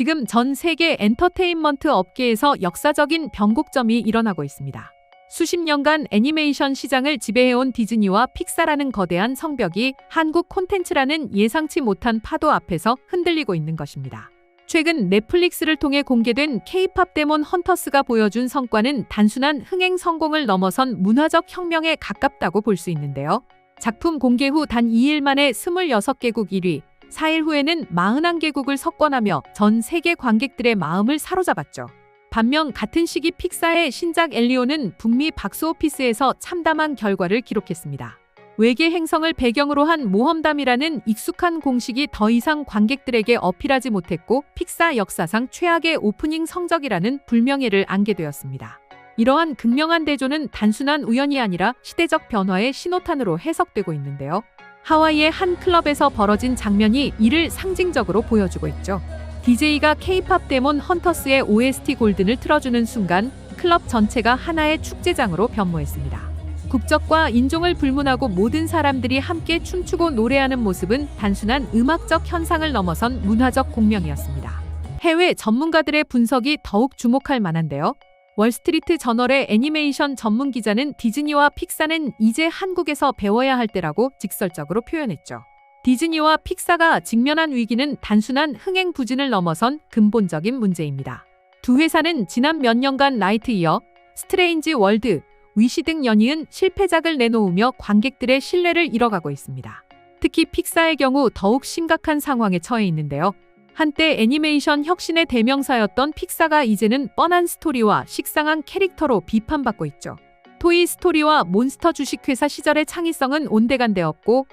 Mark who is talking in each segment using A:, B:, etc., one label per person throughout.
A: 지금 전 세계 엔터테인먼트 업계에서 역사적인 변곡점이 일어나고 있습니다. 수십 년간 애니메이션 시장을 지배해온 디즈니와 픽사라는 거대한 성벽이 한국 콘텐츠라는 예상치 못한 파도 앞에서 흔들리고 있는 것입니다. 최근 넷플릭스를 통해 공개된 K-팝 데몬 헌터스가 보여준 성과는 단순한 흥행 성공을 넘어선 문화적 혁명에 가깝다고 볼 수 있는데요. 작품 공개 후 단 2일 만에 26개국 1위, 4일 후에는 41개국을 석권하며 전 세계 관객들의 마음을 사로잡았죠. 반면 같은 시기 픽사의 신작 엘리오는 북미 박스오피스에서 참담한 결과를 기록했습니다. 외계 행성을 배경으로 한 모험담이라는 익숙한 공식이 더 이상 관객들에게 어필하지 못했고 픽사 역사상 최악의 오프닝 성적이라는 불명예를 안게 되었습니다. 이러한 극명한 대조는 단순한 우연이 아니라 시대적 변화의 신호탄으로 해석되고 있는데요. 하와이의 한 클럽에서 벌어진 장면이 이를 상징적으로 보여주고 있죠. DJ가 K-팝 데몬 헌터스의 OST 골든을 틀어주는 순간 클럽 전체가 하나의 축제장으로 변모했습니다. 국적과 인종을 불문하고 모든 사람들이 함께 춤추고 노래하는 모습은 단순한 음악적 현상을 넘어선 문화적 공명이었습니다. 해외 전문가들의 분석이 더욱 주목할 만한데요. 월스트리트 저널의 애니메이션 전문 기자는 디즈니와 픽사는 이제 한국에서 배워야 할 때라고 직설적으로 표현했죠. 디즈니와 픽사가 직면한 위기는 단순한 흥행 부진을 넘어선 근본적인 문제입니다. 두 회사는 지난 몇 년간 라이트이어, 스트레인지 월드, 위시 등 연이은 실패작을 내놓으며 관객들의 신뢰를 잃어가고 있습니다. 특히 픽사의 경우 더욱 심각한 상황에 처해 있는데요. 한때 애니메이션 혁신의 대명사였던 픽사가 이제는 뻔한 스토리와 식상한 캐릭터로 비판받고 있죠. 토이 스토리와 몬스터 주식회사 시절의 창의성은 온데간데없고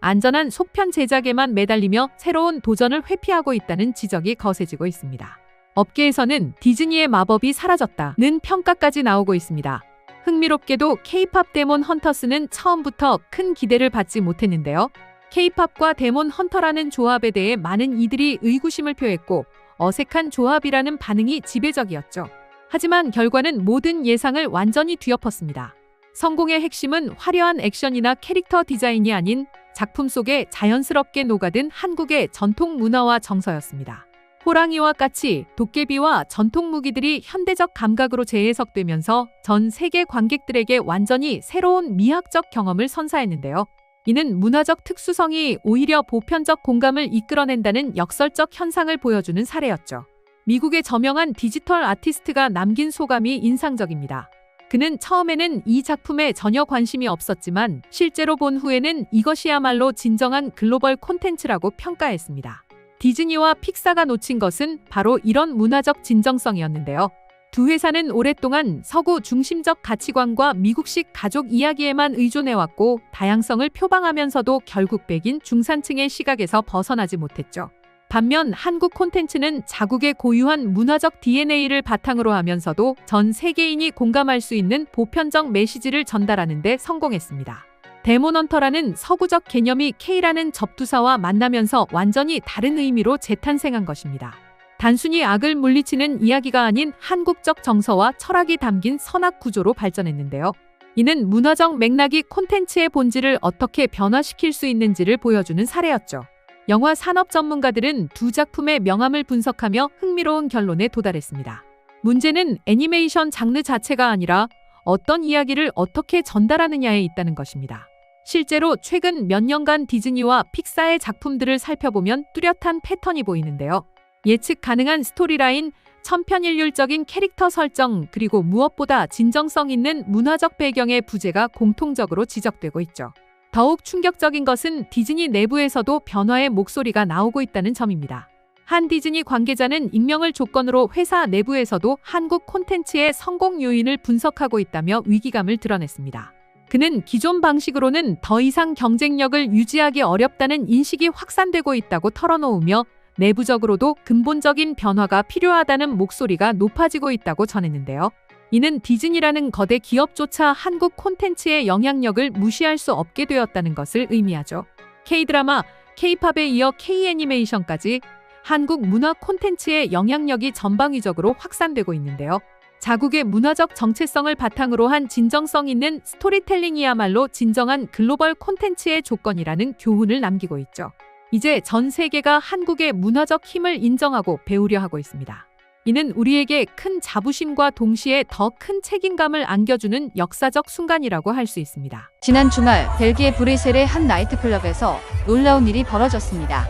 A: 안전한 속편 제작에만 매달리며 새로운 도전을 회피하고 있다는 지적이 거세지고 있습니다. 업계에서는 디즈니의 마법이 사라졌다는 평가까지 나오고 있습니다. 흥미롭게도 K-팝 데몬 헌터스는 처음부터 큰 기대를 받지 못했는데요. K-팝과 데몬 헌터라는 조합에 대해 많은 이들이 의구심을 표했고 어색한 조합이라는 반응이 지배적이었죠. 하지만 결과는 모든 예상을 완전히 뒤엎었습니다. 성공의 핵심은 화려한 액션이나 캐릭터 디자인이 아닌 작품 속에 자연스럽게 녹아든 한국의 전통 문화와 정서였습니다. 호랑이와 까치, 도깨비와 전통 무기들이 현대적 감각으로 재해석되면서 전 세계 관객들에게 완전히 새로운 미학적 경험을 선사했는데요. 이는 문화적 특수성이 오히려 보편적 공감을 이끌어낸다는 역설적 현상을 보여주는 사례였죠. 미국의 저명한 디지털 아티스트가 남긴 소감이 인상적입니다. 그는 처음에는 이 작품에 전혀 관심이 없었지만 실제로 본 후에는 이것이야말로 진정한 글로벌 콘텐츠라고 평가했습니다. 디즈니와 픽사가 놓친 것은 바로 이런 문화적 진정성이었는데요. 두 회사는 오랫동안 서구 중심적 가치관과 미국식 가족 이야기에만 의존해왔고 다양성을 표방하면서도 결국 백인 중산층의 시각에서 벗어나지 못했죠. 반면 한국 콘텐츠는 자국의 고유한 문화적 DNA를 바탕으로 하면서도 전 세계인이 공감할 수 있는 보편적 메시지를 전달하는 데 성공했습니다. 데모넌터라는 서구적 개념이 K라는 접두사와 만나면서 완전히 다른 의미로 재탄생한 것입니다. 단순히 악을 물리치는 이야기가 아닌 한국적 정서와 철학이 담긴 선악 구조로 발전했는데요. 이는 문화적 맥락이 콘텐츠의 본질을 어떻게 변화시킬 수 있는지를 보여주는 사례였죠. 영화 산업 전문가들은 두 작품의 명암을 분석하며 흥미로운 결론에 도달했습니다. 문제는 애니메이션 장르 자체가 아니라 어떤 이야기를 어떻게 전달하느냐에 있다는 것입니다. 실제로 최근 몇 년간 디즈니와 픽사의 작품들을 살펴보면 뚜렷한 패턴이 보이는데요. 예측 가능한 스토리라인, 천편일률적인 캐릭터 설정, 그리고 무엇보다 진정성 있는 문화적 배경의 부재가 공통적으로 지적되고 있죠. 더욱 충격적인 것은 디즈니 내부에서도 변화의 목소리가 나오고 있다는 점입니다. 한 디즈니 관계자는 익명을 조건으로 회사 내부에서도 한국 콘텐츠의 성공 요인을 분석하고 있다며 위기감을 드러냈습니다. 그는 기존 방식으로는 더 이상 경쟁력을 유지하기 어렵다는 인식이 확산되고 있다고 털어놓으며 내부적으로도 근본적인 변화가 필요하다는 목소리가 높아지고 있다고 전했는데요. 이는 디즈니라는 거대 기업조차 한국 콘텐츠의 영향력을 무시할 수 없게 되었다는 것을 의미하죠. K-드라마, K-팝에 이어 K-애니메이션까지 한국 문화 콘텐츠의 영향력이 전방위적으로 확산되고 있는데요. 자국의 문화적 정체성을 바탕으로 한 진정성 있는 스토리텔링이야말로 진정한 글로벌 콘텐츠의 조건이라는 교훈을 남기고 있죠. 이제 전 세계가 한국의 문화적 힘을 인정하고 배우려 하고 있습니다. 이는 우리에게 큰 자부심과 동시에 더 큰 책임감을 안겨주는 역사적 순간이라고 할 수 있습니다.
B: 지난 주말 벨기에 브뤼셀의 한 나이트클럽에서 놀라운 일이 벌어졌습니다.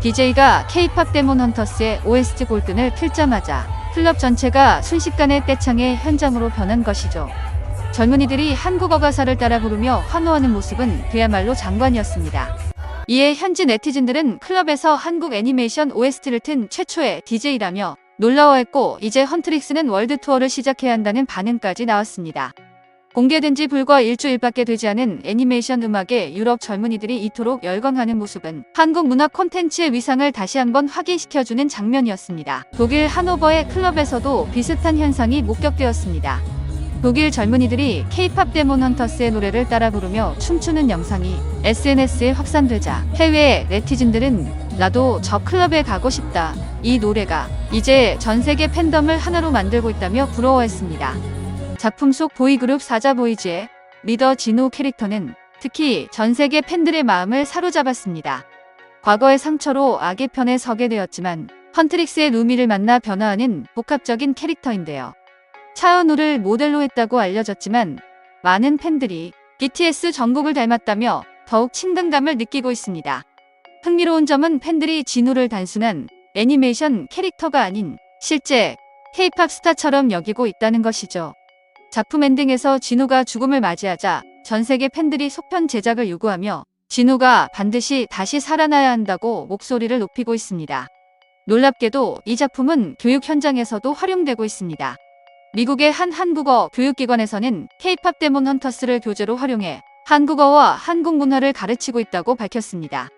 B: DJ가 K-팝 데몬 헌터스의 OST 골든을 틀자마자 클럽 전체가 순식간에 떼창의 현장으로 변한 것이죠. 젊은이들이 한국어 가사를 따라 부르며 환호하는 모습은 그야말로 장관이었습니다. 이에 현지 네티즌들은 클럽에서 한국 애니메이션 OST를 튼 최초의 DJ라며 놀라워했고 이제 헌트릭스는 월드 투어를 시작해야 한다는 반응까지 나왔습니다. 공개된 지 불과 일주일밖에 되지 않은 애니메이션 음악에 유럽 젊은이들이 이토록 열광하는 모습은 한국 문화 콘텐츠의 위상을 다시 한번 확인시켜주는 장면이었습니다. 독일 하노버의 클럽에서도 비슷한 현상이 목격되었습니다. 독일 젊은이들이 K-팝 데몬 헌터스의 노래를 따라 부르며 춤추는 영상이 SNS에 확산되자 해외 네티즌들은 나도 저 클럽에 가고 싶다. 이 노래가 이제 전 세계 팬덤을 하나로 만들고 있다며 부러워했습니다. 작품 속 보이그룹 사자보이즈의 리더 진호 캐릭터는 특히 전 세계 팬들의 마음을 사로잡았습니다. 과거의 상처로 악의 편에 서게 되었지만 헌트릭스의 루미를 만나 변화하는 복합적인 캐릭터인데요. 차은우를 모델로 했다고 알려졌지만 많은 팬들이 BTS 정국을 닮았다며 더욱 친근감을 느끼고 있습니다. 흥미로운 점은 팬들이 진우를 단순한 애니메이션 캐릭터가 아닌 실제 K-팝 스타처럼 여기고 있다는 것이죠. 작품 엔딩에서 진우가 죽음을 맞이하자 전 세계 팬들이 속편 제작을 요구하며 진우가 반드시 다시 살아나야 한다고 목소리를 높이고 있습니다. 놀랍게도 이 작품은 교육 현장에서도 활용되고 있습니다. 미국의 한 한국어 교육기관에서는 K-팝 데몬 헌터스를 교재로 활용해 한국어와 한국 문화를 가르치고 있다고 밝혔습니다.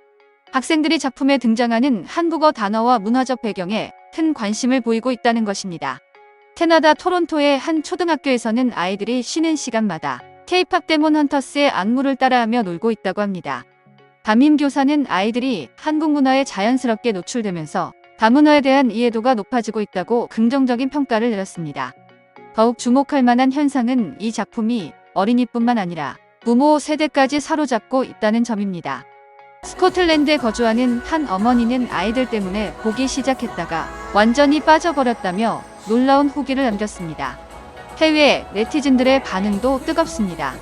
B: 학생들이 작품에 등장하는 한국어 단어와 문화적 배경에 큰 관심을 보이고 있다는 것입니다. 캐나다 토론토의 한 초등학교에서는 아이들이 쉬는 시간마다 K-팝 데몬 헌터스의 악무를 따라하며 놀고 있다고 합니다. 담임 교사는 아이들이 한국 문화에 자연스럽게 노출되면서 다문화에 대한 이해도가 높아지고 있다고 긍정적인 평가를 내렸습니다. 더욱 주목할 만한 현상은 이 작품이 어린이뿐만 아니라 부모 세대까지 사로잡고 있다는 점입니다. 스코틀랜드에 거주하는 한 어머니는 아이들 때문에 보기 시작했다가 완전히 빠져버렸다며 놀라운 후기를 남겼습니다. 해외 네티즌들의 반응도 뜨겁습니다.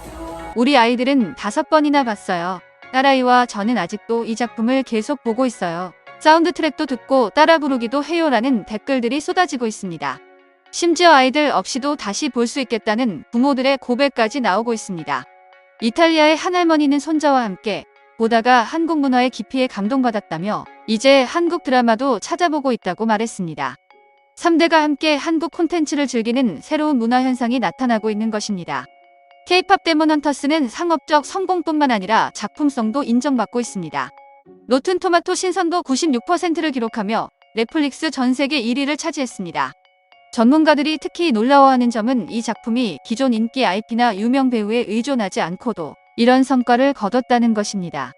B: 우리 아이들은 다섯 번이나 봤어요. 딸아이와 저는 아직도 이 작품을 계속 보고 있어요. 사운드 트랙도 듣고 따라 부르기도 해요라는 댓글들이 쏟아지고 있습니다. 심지어 아이들 없이도 다시 볼 수 있겠다는 부모들의 고백까지 나오고 있습니다. 이탈리아의 한 할머니는 손자와 함께 보다가 한국 문화의 깊이에 감동받았다며 이제 한국 드라마도 찾아보고 있다고 말했습니다. 3대가 함께 한국 콘텐츠를 즐기는 새로운 문화 현상이 나타나고 있는 것입니다. K-팝 데몬 헌터스는 상업적 성공뿐만 아니라 작품성도 인정받고 있습니다. 로튼 토마토 신선도 96%를 기록하며 넷플릭스 전 세계 1위를 차지했습니다. 전문가들이 특히 놀라워하는 점은 이 작품이 기존 인기 IP나 유명 배우에 의존하지 않고도 이런 성과를 거뒀다는 것입니다.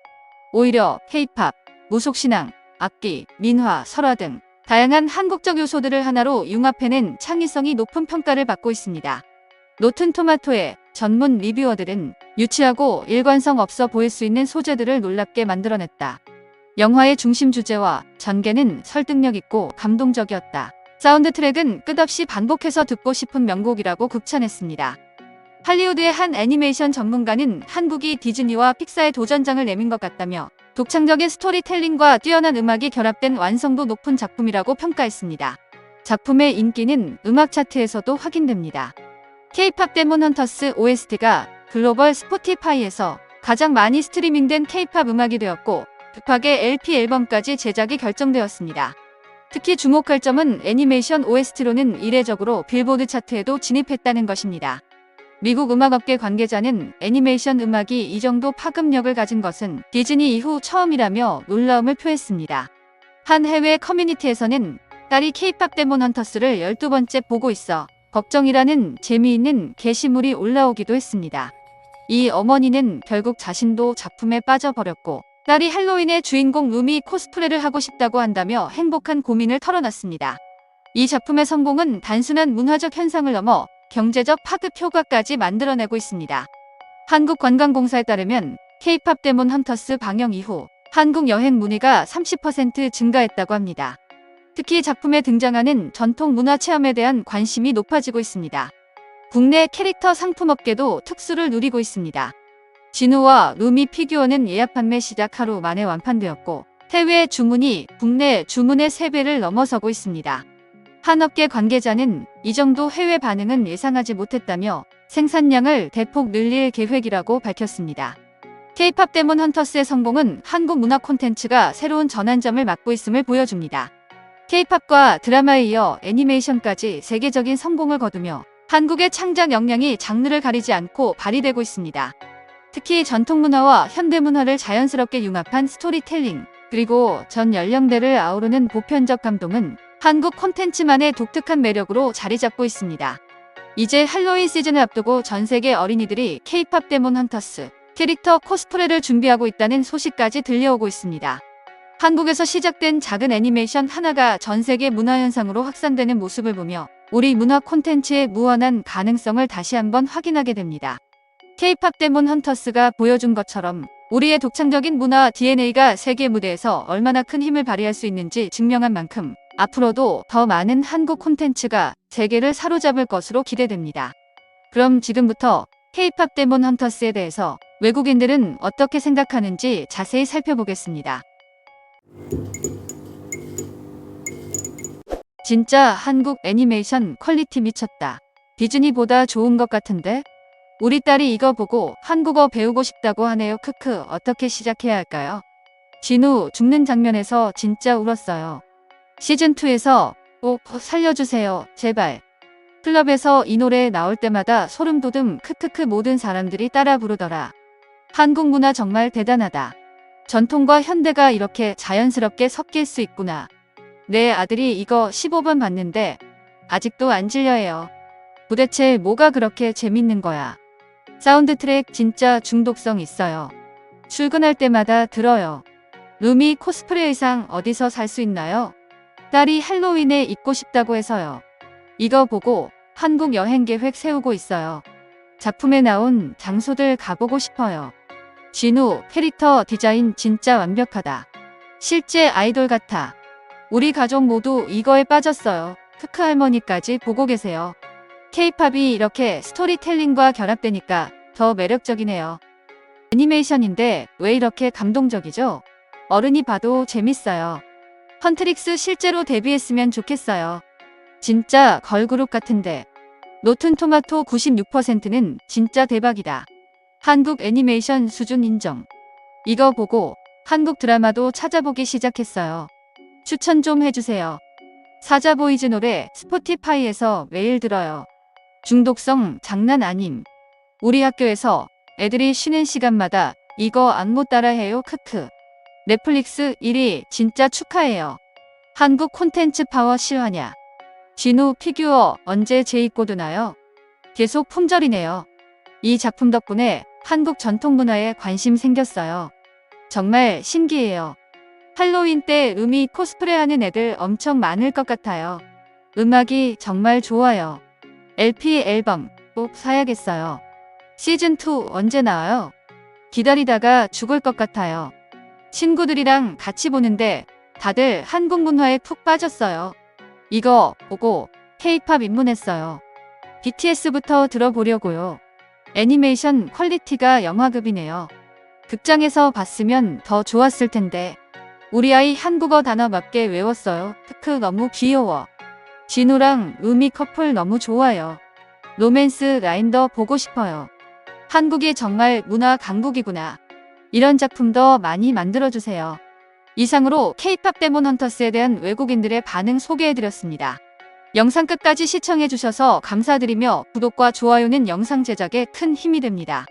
B: 오히려 K-팝, 무속신앙, 악기, 민화, 설화 등 다양한 한국적 요소들을 하나로 융합해낸 창의성이 높은 평가를 받고 있습니다. 노튼 토마토의 전문 리뷰어들은 유치하고 일관성 없어 보일 수 있는 소재들을 놀랍게 만들어냈다. 영화의 중심 주제와 전개는 설득력 있고 감동적이었다. 사운드 트랙은 끝없이 반복해서 듣고 싶은 명곡이라고 극찬했습니다. 할리우드의 한 애니메이션 전문가는 한국이 디즈니와 픽사의 도전장을 내민 것 같다며 독창적인 스토리텔링과 뛰어난 음악이 결합된 완성도 높은 작품이라고 평가했습니다. 작품의 인기는 음악 차트에서도 확인됩니다. K-팝 데몬 헌터스 OST가 글로벌 스포티파이에서 가장 많이 스트리밍된 K-팝 음악이 되었고 급하게 LP 앨범까지 제작이 결정되었습니다. 특히 주목할 점은 애니메이션 OST로는 이례적으로 빌보드 차트에도 진입했다는 것입니다. 미국 음악업계 관계자는 애니메이션 음악이 이 정도 파급력을 가진 것은 디즈니 이후 처음이라며 놀라움을 표했습니다. 한 해외 커뮤니티에서는 딸이 K-팝 데몬 헌터스를 12번째 보고 있어 걱정이라는 재미있는 게시물이 올라오기도 했습니다. 이 어머니는 결국 자신도 작품에 빠져버렸고 딸이 할로윈의 주인공 루미 코스프레를 하고 싶다고 한다며 행복한 고민을 털어놨습니다. 이 작품의 성공은 단순한 문화적 현상을 넘어 경제적 파급 효과까지 만들어내고 있습니다. 한국관광공사에 따르면 K-팝 데몬 헌터스 방영 이후 한국 여행 문의가 30% 증가했다고 합니다. 특히 작품에 등장하는 전통 문화 체험에 대한 관심이 높아지고 있습니다. 국내 캐릭터 상품업계도 특수를 누리고 있습니다. 진우와 루미 피규어는 예약 판매 시작 하루 만에 완판되었고 해외 주문이 국내 주문의 3배를 넘어서고 있습니다. 한업계 관계자는 이 정도 해외 반응은 예상하지 못했다며 생산량을 대폭 늘릴 계획이라고 밝혔습니다. K-팝 데몬 헌터스의 성공은 한국 문화 콘텐츠가 새로운 전환점을 맞고 있음을 보여줍니다. K-팝과 드라마에 이어 애니메이션까지 세계적인 성공을 거두며 한국의 창작 역량이 장르를 가리지 않고 발휘되고 있습니다. 특히 전통 문화와 현대 문화를 자연스럽게 융합한 스토리텔링, 그리고 전 연령대를 아우르는 보편적 감동은 한국 콘텐츠만의 독특한 매력으로 자리 잡고 있습니다. 이제 할로윈 시즌을 앞두고 전 세계 어린이들이 K-팝 데몬 헌터스 캐릭터 코스프레를 준비하고 있다는 소식까지 들려오고 있습니다. 한국에서 시작된 작은 애니메이션 하나가 전 세계 문화 현상으로 확산되는 모습을 보며 우리 문화 콘텐츠의 무한한 가능성을 다시 한번 확인하게 됩니다. K-팝 데몬 헌터스가 보여준 것처럼 우리의 독창적인 문화 DNA가 세계 무대에서 얼마나 큰 힘을 발휘할 수 있는지 증명한 만큼 앞으로도 더 많은 한국 콘텐츠가 세계를 사로잡을 것으로 기대됩니다. 그럼 지금부터 K-팝 데몬 헌터스에 대해서 외국인들은 어떻게 생각하는지 자세히 살펴보겠습니다. 진짜 한국 애니메이션 퀄리티 미쳤다. 디즈니보다 좋은 것 같은데? 우리 딸이 이거 보고 한국어 배우고 싶다고 하네요. 크크, 어떻게 시작해야 할까요? 진우 죽는 장면에서 진짜 울었어요. 시즌2에서 꼭 살려주세요. 제발. 클럽에서 이 노래 나올 때마다 소름 돋음 크크크 모든 사람들이 따라 부르더라. 한국 문화 정말 대단하다. 전통과 현대가 이렇게 자연스럽게 섞일 수 있구나. 내 아들이 이거 15번 봤는데 아직도 안 질려해요. 도대체 뭐가 그렇게 재밌는 거야? 사운드 트랙 진짜 중독성 있어요. 출근할 때마다 들어요. 루미 코스프레 의상 어디서 살 수 있나요? 딸이 할로윈에 입고 싶다고 해서요. 이거 보고 한국 여행 계획 세우고 있어요. 작품에 나온 장소들 가보고 싶어요. 진우 캐릭터 디자인 진짜 완벽하다. 실제 아이돌 같아. 우리 가족 모두 이거에 빠졌어요. 크크 할머니까지 보고 계세요. 케이팝이 이렇게 스토리텔링과 결합되니까 더 매력적이네요. 애니메이션인데 왜 이렇게 감동적이죠? 어른이 봐도 재밌어요. 헌트릭스 실제로 데뷔했으면 좋겠어요. 진짜 걸그룹 같은데. 노튼 토마토 96%는 진짜 대박이다. 한국 애니메이션 수준 인정. 이거 보고 한국 드라마도 찾아보기 시작했어요. 추천 좀 해주세요. 사자보이즈 노래 스포티파이에서 매일 들어요. 중독성 장난 아님. 우리 학교에서 애들이 쉬는 시간마다 이거 안무 따라해요 크크. 넷플릭스 1위 진짜 축하해요. 한국 콘텐츠 파워 실화냐. 진우 피규어 언제 재입고 드나요? 계속 품절이네요. 이 작품 덕분에 한국 전통 문화에 관심 생겼어요. 정말 신기해요. 할로윈 때 음이 코스프레 하는 애들 엄청 많을 것 같아요. 음악이 정말 좋아요. LP 앨범 꼭 사야겠어요. 시즌2 언제 나와요? 기다리다가 죽을 것 같아요. 친구들이랑 같이 보는데 다들 한국 문화에 푹 빠졌어요. 이거 보고 K-팝 입문했어요. BTS부터 들어보려고요. 애니메이션 퀄리티가 영화급이네요. 극장에서 봤으면 더 좋았을 텐데. 우리 아이 한국어 단어 맞게 외웠어요. 크크 너무 귀여워. 진우랑 음이 커플 너무 좋아요. 로맨스 라인 더 보고 싶어요. 한국이 정말 문화 강국이구나. 이런 작품 더 많이 만들어주세요. 이상으로 K-팝 데몬 헌터스에 대한 외국인들의 반응 소개해드렸습니다. 영상 끝까지 시청해주셔서 감사드리며 구독과 좋아요는 영상 제작에 큰 힘이 됩니다.